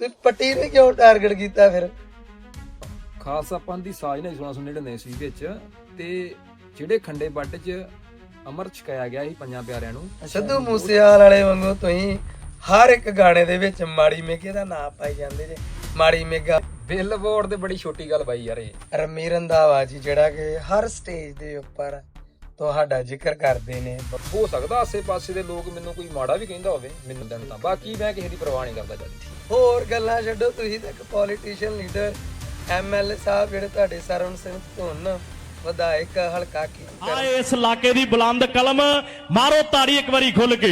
ਤੇ ਪੱਟੀ ਨੇ ਕਿਉਂ ਟਾਰਗੇਟ ਕੀਤਾ ਫਿਰ? ਖਾਲਸਾ ਪੰਥ ਦੀ ਸਾਜ ਨੇ 1699 ਈਸਵੀ ਵਿੱਚ ਤੇ ਜਿਹੜੇ ਖੰਡੇ ਬੱਟ 'ਚ ਅਮਰ ਛਕਾਇਆ ਗਿਆ ਸੀ ਪੰਜਾਂ ਪਿਆਰਿਆਂ ਨੂੰ ਸਿੱਧੂ ਮੂਸੇਵਾਲ ਵਾਲੇ ਵਾਂਗੂ ਤੁਸੀਂ ਹਰ ਇੱਕ ਗਾਣੇ ਦੇ ਵਿੱਚ ਮਾੜੀ ਮੇਗੇ ਦਾ ਨਾਮ ਪਾਈ ਜਾਂਦੇ ਜੇ ਮਾੜੀ ਮੇਗਾ। ਬਿਲਬੋਰਡ ਤੇ ਬੜੀ ਛੋਟੀ ਗੱਲ ਬਾਈ ਯਾਰ ਇਹ। ਰਮੀ ਰੰਧਾਵਾ ਜੀ ਜਿਹੜਾ ਕਿ ਹਰ ਸਟੇਜ ਦੇ ਉੱਪਰ ਤੁਹਾਡਾ ਜ਼ਿਕਰ ਕਰਦੇ ਨੇ। ਹੋ ਸਕਦਾ ਆਸੇ-ਪਾਸੇ ਦੇ ਲੋਕ ਮੈਨੂੰ ਕੋਈ ਮਾੜਾ ਵੀ ਕਹਿੰਦਾ ਹੋਵੇ ਮੈਨੂੰ ਤਾਂ। ਬਾਕੀ ਮੈਂ ਕਿਸੇ ਦੀ ਪਰਵਾਹ ਨਹੀਂ ਕਰਦਾ ਜਦ। ਹੋਰ ਗੱਲਾਂ ਛੱਡੋ ਤੁਸੀਂ ਤਾਂ ਇੱਕ ਪੋਲੀਟੀਸ਼ੀਅਨ ਲੀਡਰ ਐਮਐਲਏ ਸਾਹਿਬ ਜਿਹੜੇ ਤੁਹਾਡੇ ਸਰਵਨ ਸਿੰਘ ਧੁੰਨ ਵਿਧਾਇਕ ਹਲਕਾ ਕੀ ਆ ਇਸ ਇਲਾਕੇ ਦੀ ਬੁਲੰਦ ਕਲਮ ਮਾਰੋ ਤਾੜੀ ਇੱਕ ਵਾਰੀ ਖੁੱਲ ਕੇ।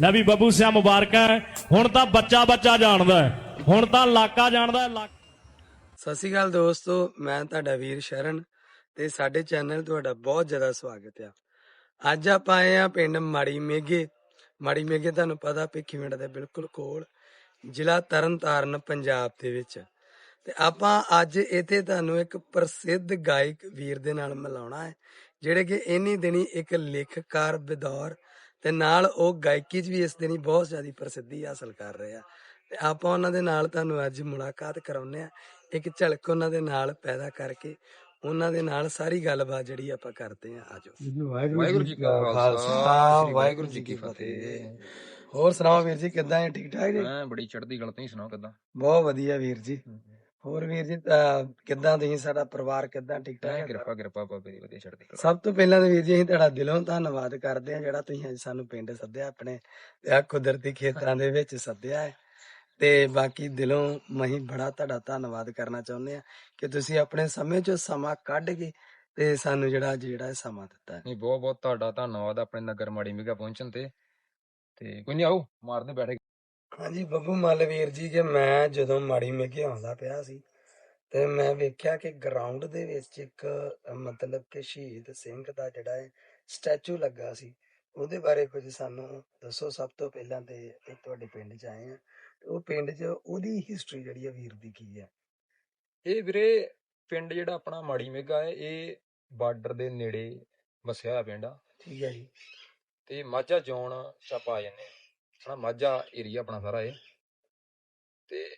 ਲੈ ਵੀ ਬੱਬੂ ਸਿਆ ਮੁਬਾਰਕਾਂ ਹੁਣ ਤਾਂ ਬੱਚਾ ਬੱਚਾ ਜਾਣਦਾ। ਹੁਣ ਤਾਂ ਇਲਾਕਾ ਜਾਣਦਾ ਸਤਿ ਸ਼੍ਰੀ ਅਕਾਲ ਦੋਸਤੋ ਮੈਂ ਤੁਹਾਡਾ ਵੀਰ ਸ਼ਰਨ ਤੇ ਸਾਡੇ ਚੈਨਲ ਤੁਹਾਡਾ ਬਹੁਤ ਜ਼ਿਆਦਾ ਸਵਾਗਤ ਆ। ਅੱਜ ਆਪਾਂ ਆਏ ਆ ਪਿੰਡ ਮਾੜੀ ਮੇਗੇ ਮਾੜੀ ਮੇਗੇ ਤੁਹਾਨੂੰ ਪਤਾ ਭਿੱਖੀਵਿੰਡ ਦੇ ਬਿਲਕੁਲ ਕੋਲ। ਜ਼ਿਲ੍ਹਾ ਤਰਨਤਾਰਨ ਪੰਜਾਬ ਦੇ ਵਿੱਚ। ਤੇ ਆਪਾਂ ਅੱਜ ਇੱਥੇ ਤੁਹਾਨੂੰ ਇੱਕ ਪ੍ਰਸਿੱਧ ਗਾਇਕ ਵੀਰ ਦੇ ਨਾਲ ਮਿਲਾਉਣਾ ਹੈ ਜਿਹੜੇ ਕਿ ਇੰਨੀ ਦਿਨੀ ਇੱਕ ਲੇਖਕਾਰ ਬਦੌਰ ਤੇ ਨਾਲ ਉਹ ਗਾਇਕੀ 'ਚ ਵੀ ਇਸ ਦਿਨੀ ਬਹੁਤ ਜ਼ਿਆਦਾ ਪ੍ਰਸਿੱਧੀ ਹਾਸਲ ਕਰ ਰਹੇ ਆ। ਤੇ ਆਪਾਂ ਉਹਨਾਂ ਦੇ ਨਾਲ ਤੁਹਾਨੂੰ ਅੱਜ ਮੁਲਾਕਾਤ ਕਰਾਉਂਦੇ ਆ। ਇੱਕ ਝਲਕ ਉਹਨਾਂ ਦੇ ਨਾਲ ਪੈਦਾ ਕਰਕੇ ਉਹਨਾਂ ਦੇ ਨਾਲ ਸਾਰੀ ਗੱਲਬਾਤ ਜਿਹੜੀ ਆਪਾਂ ਕਰਦੇ ਆ ਆਜੋ ਵਾਹਿਗੁਰੂ ਜੀ ਕਾ ਖਾਲਸਾ ਵਾਹਿਗੁਰੂ ਜੀ ਕੀ ਫਤਿਹ। ਹੋਰ ਸੁਣਾਓ ਵੀਰ ਜੀ ਕਿੱਦਾਂ ਹੈ? ਠੀਕ ਠਾਕ ਜੀ? ਮੈਂ ਬੜੀ ਚੜ੍ਹਦੀ ਗੱਲ ਤੁਸੀਂ ਸੁਣਾਓ ਕਿਦਾਂ? ਬਹੁਤ ਵਧੀਆ ਵੀਰ ਜੀ। ਹੋਰ ਵੀਰ ਜੀ ਕਿੱਦਾਂ ਤੁਸੀਂ ਸਾਡਾ ਪਰਿਵਾਰ ਕਿੱਦਾਂ ਠੀਕ ਠਾਕ ਹੈ? ਕਿਰਪਾ ਕਿਰਪਾ ਬਾਬੇ ਦੀ ਵਧੀਆ ਚੜ੍ਹਦੀ ਕਲਾ। ਸਭ ਤੋਂ ਪਹਿਲਾਂ ਤਾਂ ਵੀਰ ਜੀ ਅਸੀਂ ਤੁਹਾਡਾ ਦਿਲੋਂ ਧੰਨਵਾਦ ਕਰਦੇ ਹਾਂ ਜਿਹੜਾ ਤੁਸੀਂ ਅੱਜ ਸਾਨੂੰ ਪਿੰਡ ਸੱਦਿਆ ਆਪਣੇ ਆ ਕੁਦਰਤੀ ਖੇਤਰਾਂ ਦੇ ਵਿੱਚ ਸੱਦਿਆ ਹੈ। ਤੇ ਬਾਕੀ ਦਿਲੋਂ ਮਹੀਂ ਬੜਾ ਤੁਹਾਡਾ ਧੰਨਵਾਦ ਕਰਨਾ ਚਾਹੁੰਦੇ ਆ ਕਿ ਤੁਸੀਂ ਆਪਣੇ ਸਮੇਂ ਚੋਂ ਸਮਾਂ ਕੱਢ ਕੇ ਤੇ ਸਾਨੂੰ ਜਿਹੜਾ ਜਿਹੜਾ ਸਮਾਂ ਦਿੱਤਾ ਹੈ। ਨਹੀਂ ਬਹੁਤ ਬਹੁਤ ਤੁਹਾਡਾ ਧੰਨਵਾਦ ਆਪਣੇ ਨਗਰ ਮਾੜੀ ਮਿਗਾ ਪਹੁੰਚਣ ਤੇ। ਤੇ ਕੋਈ ਨਹੀਂ ਆਓ ਮਾਰਦੇ ਬੈਠੇ ਹਾਂਜੀ ਬੱਬੂ ਮੱਲ ਵੀਰ ਜੀ ਕਿ ਮੈਂ ਜਦੋਂ ਮਾੜੀ ਮੇਘੇ ਆਉਂਦਾ ਪਿਆ ਸੀ ਤੇ ਮੈਂ ਵੇਖਿਆ ਕਿ ਗਰਾਊਂਡ ਦੇ ਵਿੱਚ ਇੱਕ ਮਤਲਬ ਕਿ ਸ਼ਹੀਦ ਸਿੰਘ ਦਾ ਜਿਹੜਾ ਹੈ ਸਟੈਚੂ ਲੱਗਾ ਸੀ ਉਹਦੇ ਬਾਰੇ ਕੁਝ ਸਾਨੂੰ ਦੱਸੋ। ਸਭ ਤੋਂ ਪਹਿਲਾਂ ਤੇ ਤੁਹਾਡੇ ਪਿੰਡ 'ਚ ਆਏ ਆ ਉਹ ਪਿੰਡ 'ਚ ਉਹਦੀ ਹਿਸਟਰੀ ਜਿਹੜੀ ਆ ਵੀਰ ਦੀ ਕੀ ਹੈ ਇਹ ਵੀਰੇ ਪਿੰਡ ਜਿਹੜਾ ਆਪਣਾ ਮਾੜੀ ਮੇਗਾ ਹੈ ਇਹ ਬਾਰਡਰ ਦੇ ਨੇੜੇ ਵਸਿਆ ਹੋਇਆ ਪਿੰਡ ਆ। ਠੀਕ ਹੈ ਜੀ। ਤੇ ਮਾਝਾ ਜ਼ੋਨ ਚ ਆਪਾਂ ਆ ਜਾਂਦੇ ਹਾਂ। ਹਨਾ ਮਾਝਾ ਏਰੀਆ ਆਪਣਾ ਸਾਰਾ ਇਹ। ਤੇ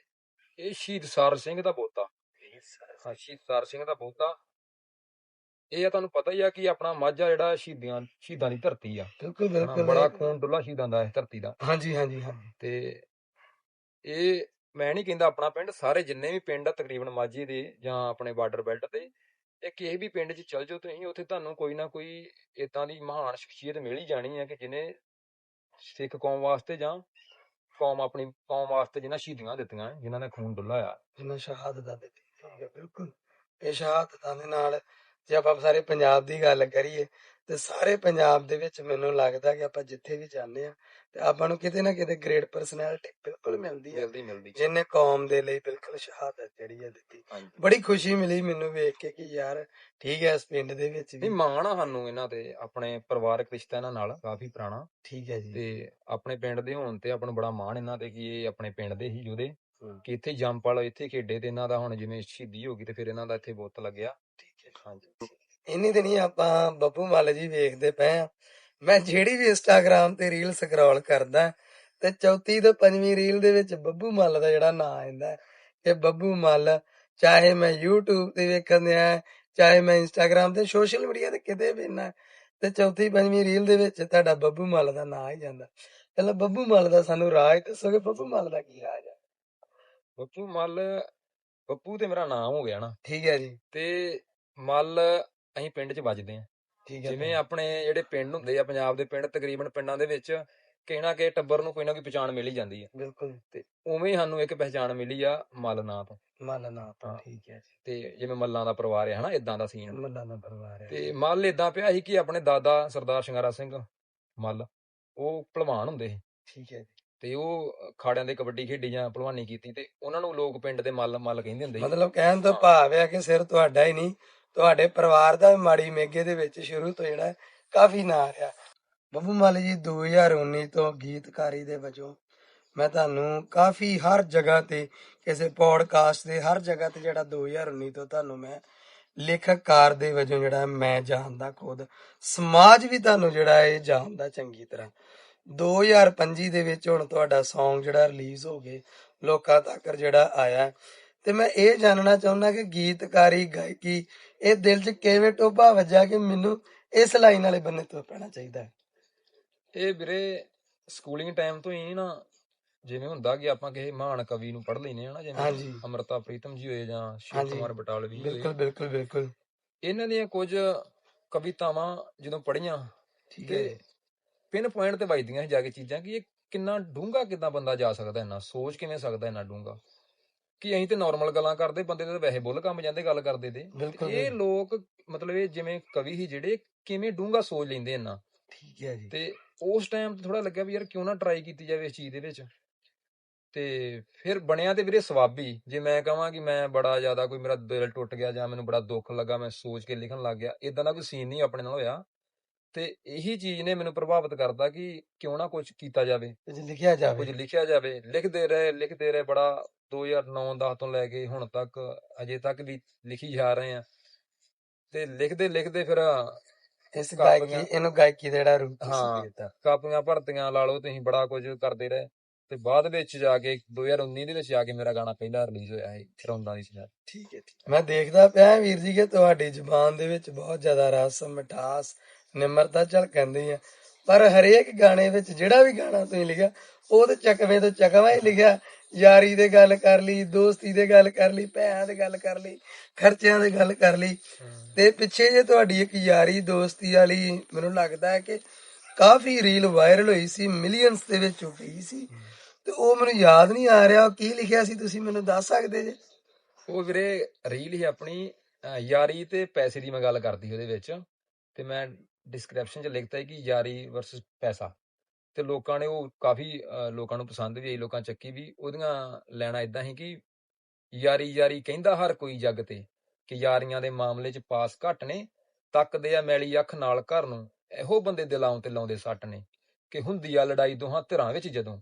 ਇਹ ਸ਼ਹੀਦ ਸਾਰ ਸਿੰਘ ਦਾ ਪੋਤਾ। ਹਾਂ ਸ਼ਹੀਦ ਸਾਰ ਸਿੰਘ ਦਾ ਪੋਤਾ। ਇਹ ਆ ਤੁਹਾਨੂੰ ਪਤਾ ਹੀ ਆ ਕਿ ਆਪਣਾ ਮਾਝਾ ਜਿਹੜਾ ਸ਼ਹੀਦਾਂ ਸ਼ਹੀਦਾਂ ਦੀ ਧਰਤੀ ਆ। ਬਿਲਕੁਲ ਬਿਲਕੁਲ। ਬੜਾ ਖੂਨ ਡੁੱਲਾ ਸ਼ਹੀਦਾਂ ਦਾ ਇਸ ਧਰਤੀ ਦਾ। ਹਾਂਜੀ ਹਾਂਜੀ ਹਾਂਜੀ ਤੇ ਇਹ ਮੈਂ ਨਹੀਂ ਕਹਿੰਦਾ ਆਪਣਾ ਪਿੰਡ ਸਾਰੇ ਜਿੰਨੇ ਵੀ ਪਿੰਡ ਆ ਤਕਰੀਬਨ ਮਾਝੇ ਦੇ ਜਾਂ ਆਪਣੇ ਬਾਰਡਰ ਬੈਲਟ ਤੇ ਇਹ ਕਿਸੇ ਵੀ ਪਿੰਡ 'ਚ ਚਲ ਜਾਓ ਤੁਸੀਂ, ਉੱਥੇ ਤੁਹਾਨੂੰ ਕੋਈ ਨਾ ਕੋਈ ਇਦਾਂ ਦੀ ਮਹਾਨ ਸ਼ਖਸੀਅਤ ਮਿਲ ਹੀ ਜਾਣੀ ਹੈ ਕਿ ਜਿਹਨੇ ਸਿੱਖ ਕੌਮ ਵਾਸਤੇ ਜਾਂ ਕੌਮ ਆਪਣੀ, ਕੌਮ ਵਾਸਤੇ ਜਿਨ੍ਹਾਂ ਸ਼ਹੀਦੀਆਂ ਦਿੱਤੀਆਂ ਜਿਨ੍ਹਾਂ ਨੇ ਖੂਨ ਡੁੱਲਾਇਆ ਜਿਨ੍ਹਾਂ ਸ਼ਹਾਦਤਾਂ ਦਿੱਤੀਆਂ ਠੀਕ ਹੈ ਬਿਲਕੁਲ। ਇਹ ਸ਼ਹਾਦਤਾਂ ਦੇ ਨਾਲ ਜੇ ਆਪਾਂ ਸਾਰੇ ਪੰਜਾਬ ਦੀ ਗੱਲ ਕਰੀਏ ਤੇ ਸਾਰੇ ਪੰਜਾਬ ਦੇ ਵਿੱਚ ਮੈਨੂੰ ਲੱਗਦਾ ਕਿ ਆਪਾਂ ਜਿੱਥੇ ਵੀ ਜਾਂਦੇ ਆ ਤੇ ਆਪਾਂ ਨੂੰ ਕਿਤੇ ਨਾ ਕਿਤੇ ਗ੍ਰੇਟ ਪਰਸਨੈਲਿਟੀ ਬਿਲਕੁਲ ਮਿਲਦੀ ਹੈ ਮਿਲਦੀ ਮਿਲਦੀ। ਜਿਹਨੇ ਕੌਮ ਦੇ ਲਈ ਬਿਲਕੁਲ ਸ਼ਹਾਦਤ ਜਿਹੜੀ ਹੈ ਦਿੱਤੀ। ਬੜੀ ਖੁਸ਼ੀ ਮਿਲੀ ਮੈਨੂੰ ਵੇਖ ਕੇ ਕਿ ਯਾਰ ਠੀਕ ਹੈ ਇਸ ਪਿੰਡ ਦੇ ਵਿੱਚ ਵੀ। ਮਾਣ ਆ ਸਾਨੂੰ ਇਹਨਾਂ ਤੇ ਆਪਣੇ ਪਰਿਵਾਰਕ ਰਿਸ਼ਤਾ ਇਹਨਾਂ ਨਾਲ ਕਾਫੀ ਪੁਰਾਣਾ। ਠੀਕ ਹੈ ਜੀ। ਤੇ ਆਪਣੇ ਪਿੰਡ ਦੇ ਹੋਣ ਤੇ ਆਪਾਂ ਨੂੰ ਬੜਾ ਮਾਣ ਇਹਨਾਂ ਤੇ ਕਿ ਇਹ ਆਪਣੇ ਪਿੰਡ ਦੇ ਹੀ ਯੋਧੇ ਕਿ ਇੱਥੇ ਜੰਪਲ ਇੱਥੇ ਖੇਡੇ ਤੇ ਇਹਨਾਂ ਦਾ ਹੁਣ ਜਿਵੇਂ ਸ਼ਹੀਦੀ ਹੋ ਗਈ ਤੇ ਫਿਰ ਇਹਨਾਂ ਦਾ ਇੱਥੇ ਬੁੱਤ ਲੱਗਿਆ। ਇੰਨੀ ਦਿਨੀ ਆਪਾਂ ਬੱਬੂ ਮੱਲ ਜੀ ਵੇਖਦੇ ਪਏ ਆ। ਮੈਂ ਜਿਹੜੀ ਵੀ ਇੰਸਟਾਗ੍ਰam ਤੇ ਰੀਲ ਸਕਰੋਲ ਕਰਦਾ ਤੇ ਚੌਥੀ ਤੋਂ ਪੰਜਵੀਂ ਰੀਲ ਦੇ ਵਿੱਚ ਬੱਬੂ ਮੱਲ ਦਾ ਜਿਹੜਾ ਨਾਂ ਆਉਂਦਾ ਇਹ ਬੱਬੂ ਮੱਲ ਚਾਹੇ ਮੈਂ YouTube ਤੇ ਵੇਖਣ ਦਿਆਂ ਚਾਹੇ ਮੈਂ ਇੰਸਟਾਗ੍ਰam ਤੇ ਸੋਸ਼ਲ ਮੀਡੀਆ ਤੇ ਕਿਤੇ ਵੀ ਨਾ ਤੇ ਚੌਥੀ ਪੰਜਵੀਂ ਰੀਲ ਦੇ ਵਿੱਚ ਤੁਹਾਡਾ ਬੱਬੂ ਮੱਲ ਦਾ ਨਾਂ ਹੀ ਜਾਂਦਾ। ਪਹਿਲਾਂ ਬੱਬੂ ਮੱਲ ਦਾ ਸਾਨੂੰ ਰਾਜ ਦੱਸੋਗੇ ਬੱਬੂ ਮੱਲ ਦਾ ਕੀ ਰਾਜ ਹੈ ਬੱਪੂ ਮੱਲ ਬੱਪੂ ਤੇ ਮੇਰਾ ਨਾਮ ਹੋ ਗਿਆ ਨਾ। ਠੀਕ ਹੈ ਜੀ। ਤੇ ਮੱਲ ਅਸੀਂ ਪਿੰਡ 'ਚ ਵੱਜਦੇ ਆ ਠੀਕ ਹੈ ਜਿਵੇਂ ਆਪਣੇ ਜਿਹੜੇ ਪਿੰਡ ਹੁੰਦੇ ਆ ਪੰਜਾਬ ਦੇ ਪਿੰਡ ਤਕਰੀਬਨ ਪਿੰਡਾਂ ਦੇ ਵਿੱਚ ਨਾ ਕਿਸੇ ਟੱਬਰ ਨੂੰ ਕੋਈ ਨਾ ਕੋਈ ਪਛਾਣ ਮਿਲ ਹੀ ਜਾਂਦੀ ਹੈ। ਬਿਲਕੁਲ। ਤੇ ਉਵੇਂ ਹੀ ਸਾਨੂੰ ਇੱਕ ਪਹਿਚਾਣ ਮਿਲੀ ਆ ਮੱਲ ਨਾਂ ਤੋਂ ਮੱਲ ਨਾਂ ਤੋਂ। ਠੀਕ ਹੈ ਜੀ। ਤੇ ਜਿਵੇਂ ਮੱਲਾਂ ਦਾ ਪਰਿਵਾਰ ਹੈ ਹਨਾ ਇਦਾਂ ਦਾ ਸੀਨ। ਮੱਲਾਂ ਦਾ ਪਰਿਵਾਰ ਹੈ ਤੇ ਮੱਲ ਇਦਾਂ ਪਿਆ ਸੀ ਕਿ ਆਪਣੇ ਦਾਦਾ ਸਰਦਾਰ ਸ਼ਿੰਗਾਰਾ ਸਿੰਘ ਮੱਲ ਉਹ ਭਲਵਾਨ ਹੁੰਦੇ ਸੀ। ਠੀਕ ਹੈ ਜੀ। ਤੇ ਉਹ ਖਾੜਿਆਂ ਦੇ ਕਬੱਡੀ ਖੇਡੀ ਜਾਂ ਭਲਵਾਨੀ ਕੀਤੀ ਤੇ ਉਹਨਾਂ ਨੂੰ ਲੋਕ ਪਿੰਡ ਦੇ ਮੱਲ ਮੱਲ ਕਹਿੰਦੇ ਹੁੰਦੇ ਸੀ। ਮਤਲਬ ਕਹਿਣ ਤੋਂ ਭਾਵ ਹੈ ਕਿ ਸਿਰ ਤੁਹਾਡਾ ਹੀ ਨਹੀਂ ਤੁਹਾਡੇ ਪਰਿਵਾਰ ਦਾ ਮਾੜੀ ਮੇਗੇ ਦੇ ਵਿੱਚ ਸ਼ੁਰੂ ਤੋਂ ਜਿਹੜਾ ਕਾਫੀ ਨਾਂ ਰਿਹਾ। ਬੱਬੂ ਮੱਲ ਜੀ 2019 ਤੋਂ ਗੀਤਕਾਰੀ ਦੇ ਵਜੋਂ ਮੈਂ ਤੁਹਾਨੂੰ ਕਾਫੀ ਹਰ ਜਗ੍ਹਾ ਤੇ, ਕਿਸੇ ਪੋਡਕਾਸਟ ਦੇ ਹਰ ਜਗ੍ਹਾ ਤੇ ਜਿਹੜਾ 2019 ਤੋਂ ਤੁਹਾਨੂੰ ਮੈਂ ਲੇਖਕਕਾਰ ਦੇ ਵਜੋਂ ਜਿਹੜਾ ਮੈਂ ਜਾਣਦਾ ਖੁਦ, ਸਮਾਜ ਵੀ ਤੁਹਾਨੂੰ ਜਿਹੜਾ ਇਹ ਜਾਣਦਾ ਚੰਗੀ ਤਰ੍ਹਾਂ। 2025 ਦੇ ਵਿੱਚ ਹੁਣ ਤੁਹਾਡਾ Song ਜਿਹੜਾ ਰਿਲੀਜ਼ ਹੋ ਗਏ, ਲੋਕਾਂ ਤੱਕ ਜਿਹੜਾ ਆਇਆ। ਤੇ ਮੈਂ ਇਹ ਜਾਣਨਾ ਚਾਹੁੰਦਾ ਕਿ ਗੀਤਕਾਰੀ, ਗਾਇਕੀ ਇਹ ਦਿਲ 'ਚ ਕਿਵੇਂ ਟੋਭਾ ਵੱਜਾ ਕਿ ਮੈਨੂੰ ਇਸ ਲਾਈਨ ਵਾਲੇ ਬੰਨੇ ਤੋਂ ਪੈਣਾ ਚਾਹੀਦਾ ਹੈ? ਇਹ ਵੀਰੇ ਸਕੂਲਿੰਗ ਟਾਈਮ ਤੋਂ ਹੀ ਨਾ ਜਿਵੇਂ ਹੁੰਦਾ ਕਿ ਆਪਾਂ ਕਿਸੇ ਮਹਾਨ ਕਵੀ ਨੂੰ ਪੜ੍ਹ ਲੈਨੇ ਆ ਨਾ ਜਿਵੇਂ ਅਮਰਤਾ ਪ੍ਰੀਤਮ ਜੀ ਹੋਏ ਜਾਂ ਸ਼ਿਵ। ਕੁਮਾਰ ਬਟਾਲਵੀ ਹੋਏ। ਬਿਲਕੁਲ ਬਿਲਕੁਲ ਬਿਲਕੁਲ। ਇਹਨਾਂ ਦੀਆਂ ਕੁਝ ਕਵਿਤਾਵਾਂ ਜਦੋਂ ਪੜ੍ਹੀਆਂ ਠੀਕ ਹੈ। ਪਿਨ ਪੁਆਇੰਟ ਤੇ ਵੱਜਦੀਆਂ ਜਾ ਕੇ ਚੀਜ਼ਾਂ ਕਿ ਇਹ ਕਿੰਨਾ ਡੂੰਘਾ ਕਿੱਦਾਂ ਬੰਦਾ ਜਾ ਸਕਦਾ ਇੰਨਾ ਸੋਚ ਕਿਵੇਂ ਸਕਦਾ ਇੰਨਾ ਡੂੰਘਾ। ਕਿ ਅਸੀਂ ਤੇ ਨਾਰਮਲ ਗੱਲਾਂ ਕਰਦੇ ਬੰਦੇ ਤੇ ਵੈਸੇ ਬੁੱਲ ਕੰਮ ਜਾਂਦੇ ਗੱਲ ਕਰਦੇ ਤੇ। ਇਹ ਲੋਕ ਮਤਲਬ ਇਹ ਜਿਵੇਂ ਕਵੀ ਸੀ ਜਿਹੜੇ ਕਿਵੇਂ ਡੂੰਘਾ ਸੋਚ ਲੈਂਦੇ ਇੰਨਾ। ਠੀਕ ਹੈ ਜੀ। ਤੇ ਉਸ ਟਾਈਮ ਤੇ ਥੋੜਾ ਲੱਗਿਆ ਵੀ ਯਾਰ ਕਿਉਂ ਨਾ ਟਰਾਈ ਕੀਤੀ ਜਾਵੇ ਇਸ ਚੀਜ਼ ਦੇ ਵਿੱਚ। ਤੇ ਫਿਰ ਬਣਿਆ ਤੇ ਵੀਰੇ ਸਵਾਬੀ। ਜੇ ਮੈਂ ਕਹਾਂ ਕਿ ਮੈਂ ਬੜਾ ਜ਼ਿਆਦਾ ਕੋਈ ਮੇਰਾ ਦਿਲ ਟੁੱਟ ਗਿਆ ਜਾਂ ਮੈਨੂੰ ਬੜਾ ਦੁੱਖ ਲੱਗਾ ਮੈਂ ਸੋਚ ਕੇ ਲਿਖਣ ਲੱਗ ਗਿਆ ਇਦਾਂ ਦਾ ਕੋਈ ਸੀਨ ਨਹੀਂ ਆਪਣੇ ਨਾਲ ਹੋਇਆ। ਤੇ ਇਹੀ ਚੀਜ਼ ਨੇ ਮੈਨੂੰ ਪ੍ਰਭਾਵਿਤ ਕਰਦਾ ਕਿ ਕਿਉਂ ਨਾ ਕੁਝ ਕੀਤਾ ਜਾਵੇ। ਕੁਝ ਲਿਖਿਆ ਕੁਝ ਜਾਵੇ ਲਿਖਿਆ ਜਾਵੇ ਲਿਖਦੇ ਰਹੇ ਲਿਖਦੇ ਰਹੇ ਬੜਾ 2009-10 ਤੋਂ ਲੈ ਕੇ ਹੁਣ ਤੱਕ ਅਜੇ ਤੱਕ ਵੀ ਲਿਖੀ ਜਾ ਰਹੇ ਆ। ਤੇ ਲਿਖਦੇ ਲਿਖਦੇ ਫਿਰ ਇਸ ਗਾਇਕੀ ਇਹਨੂੰ ਗਾਇਕੀ ਦਾ ਜਿਹੜਾ ਰੂਪ ਤੁਸੀਂ ਹਾਂ। ਦਿੱਤਾ। ਕਾਪੀਆਂ ਭਰਤੀਆਂ ਲਾ ਲਓ ਤੁਸੀਂ ਬੜਾ ਕੁਝ ਕਰਦੇ ਰਹੇ। ਤੇ ਬਾਅਦ ਵਿੱਚ ਜਾ ਕੇ 2019 ਦੇ ਵਿੱਚ ਜਾ ਕੇ ਮੇਰਾ ਗਾਣਾ ਪਹਿਲਾ ਰਿਲੀਜ਼ ਹੋਇਆ ਸੀ ਰੌਂਦਾ ਦੀ ਸੀ ਠੀਕ ਹੈ ਠੀਕ ਮੈਂ ਦੇਖਦਾ ਪਿਆ ਵੀਰ ਜੀ ਕਿ ਤੁਹਾਡੀ ਜ਼ੁਬਾਨ ਦੇ ਵਿੱਚ ਬਹੁਤ ਜ਼ਿਆਦਾ ਰਸ ਮਿਠਾਸ ਨਿਮਰਤਾ ਝਲਕਦੀ ਹੈ ਪਰ ਹਰੇਕ ਗਾਣੇ ਵਿੱਚ ਜਿਹੜਾ ਵੀ ਗਾਣਾ ਤੁਸੀਂ ਲਿਖਿਆ ਉਹ ਤੇ ਚੱਕਵੇਂ ਤੋਂ ਚੱਕਵਾਂ ਹੀ ਲਿਖਿਆ। ਯਾਰੀ ਦੇ ਗੱਲ ਕਰ ਲਈ ਦੋਸਤੀ ਦੇ ਗੱਲ ਕਰ ਲਈ ਭੈਣਾਂ ਦੇ ਗੱਲ ਕਰ ਲਈ ਖਰਚਿਆਂ ਦੇ ਗੱਲ ਕਰ ਲਈ। ਤੇ ਪਿੱਛੇ ਜੇ ਤੁਹਾਡੀ ਇੱਕ ਯਾਰੀ ਦੋਸਤੀ ਵਾਲੀ ਮੈਨੂੰ ਲੱਗਦਾ ਹੈ ਕਿ ਕਾਫੀ ਰੀਲ ਵਾਇਰਲ ਹੋਈ ਸੀ ਮਿਲੀਅਨਸ ਦੇ ਵਿੱਚ ਹੋ ਗਈ ਸੀ। ਤੇ ਉਹ ਮੈਨੂੰ ਯਾਦ ਨਹੀਂ ਆ ਰਿਹਾ ਕੀ ਲਿਖਿਆ ਸੀ ਤੁਸੀਂ ਮੈਨੂੰ ਦੱਸ ਸਕਦੇ ਜੇ? ਉਹ ਵੀਰੇ ਰੀਲ ਹੀ ਆਪਣੀ ਯਾਰੀ ਤੇ ਪੈਸੇ ਦੀ ਮੈਂ ਗੱਲ ਕਰਦੀ ਉਹਦੇ ਵਿੱਚ। ਤੇ ਮੈਂ ਡਿਸਕ੍ਰਿਪਸ਼ਨ 'ਚ ਲਿਖਤਾ ਹੈ ਕਿ ਯਾਰੀ ਵਰਸਸ ਪੈਸਾ। ਤੇ ਲੋਕਾਂ ਨੇ ਉਹ ਕਾਫੀ ਅਹ, ਲੋਕਾਂ ਨੂੰ ਪਸੰਦ ਵੀ ਆਈ ਲੋਕਾਂ ਚੱਕੀ ਵੀ ਉਹਦੀਆਂ ਲੈਣਾ ਇਦਾਂ ਹੀ ਕਿ ਯਾਰੀ ਯਾਰੀ ਕਹਿੰਦਾ ਹਰ ਕੋਈ ਜੱਗ ਤੇ ਕਿ ਯਾਰੀਆਂ ਦੇ ਮਾਮਲੇ 'ਚ ਪਾਸ ਘੱਟ ਨੇ ਤੱਕਦੇ ਆ ਮੈਲੀ ਅੱਖ ਨਾਲ ਘਰ ਨੂੰ ਇਹੋ ਬੰਦੇ ਦਿਲਾਂ ਤੇ ਲਾਉਂਦੇ ਸੱਟ ਨੇ ਕਿ ਹੁੰਦੀ ਆ ਲੜਾਈ ਦੋਹਾਂ ਧਿਰਾਂ ਵਿੱਚ ਜਦੋਂ